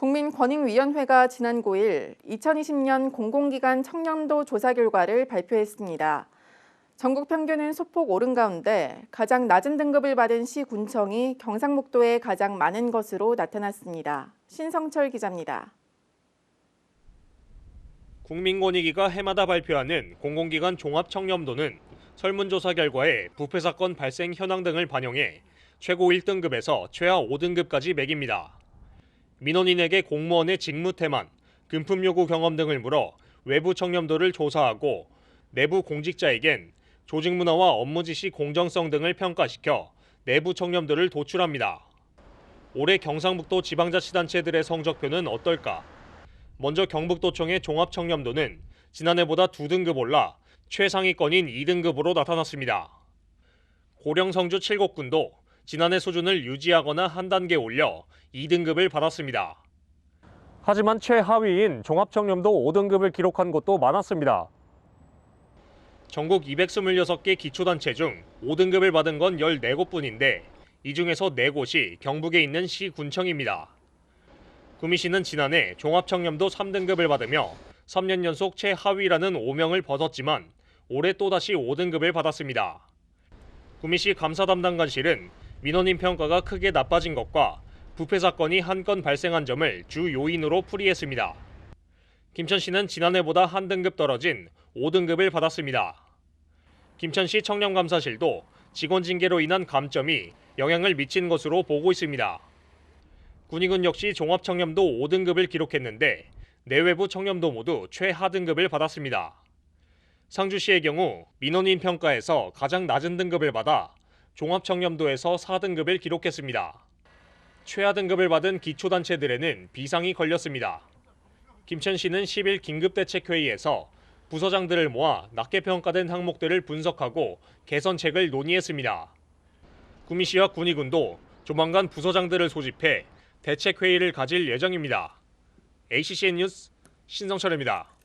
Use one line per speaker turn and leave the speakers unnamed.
국민권익위원회가 지난 9일 2020년 공공기관 청렴도 조사 결과를 발표했습니다. 전국 평균은 소폭 오른 가운데 가장 낮은 등급을 받은 시 군청이 경상북도에 가장 많은 것으로 나타났습니다. 신성철 기자입니다.
국민권익위가 해마다 발표하는 공공기관 종합 청렴도는 설문조사 결과에 부패 사건 발생 현황 등을 반영해 최고 1등급에서 최하 5등급까지 매깁니다. 민원인에게 공무원의 직무 태만, 금품 요구 경험 등을 물어 외부 청렴도를 조사하고 내부 공직자에겐 조직 문화와 업무 지시 공정성 등을 평가시켜 내부 청렴도를 도출합니다. 올해 경상북도 지방자치단체들의 성적표는 어떨까? 먼저 경북도청의 종합청렴도는 지난해보다 2등급 올라 최상위권인 2등급으로 나타났습니다. 고령 성주 7곳군도 지난해 수준을 유지하거나 한 단계 올려 2등급을 받았습니다. 하지만 최하위인 종합청렴도 5등급을 기록한 곳도 많았습니다. 전국 226개 기초단체 중 5등급을 받은 건 14곳뿐인데 이 중에서 4곳이 경북에 있는 시군청입니다. 구미시는 지난해 종합청렴도 3등급을 받으며 3년 연속 최하위라는 오명을 벗었지만 올해 또다시 5등급을 받았습니다. 구미시 감사 담당관실은 민원인 평가가 크게 나빠진 것과 부패 사건이 한 건 발생한 점을 주 요인으로 풀이했습니다. 김천시는 지난해보다 한 등급 떨어진 5등급을 받았습니다. 김천 시 청렴감사실도 직원 징계로 인한 감점이 영향을 미친 것으로 보고 있습니다. 군의군 역시 종합청렴도 5등급을 기록했는데 내외부 청렴도 모두 최하 등급을 받았습니다. 상주시의 경우 민원인 평가에서 가장 낮은 등급을 받아 종합청렴도에서 4등급을 기록했습니다. 최하 등급을 받은 기초단체들에는 비상이 걸렸습니다. 김천시는 10일 긴급대책회의에서 부서장들을 모아 낮게 평가된 항목들을 분석하고 개선책을 논의했습니다. 구미시와 군의군도 조만간 부서장들을 소집해 대책회의를 가질 예정입니다. ACCN 뉴스 신성철입니다.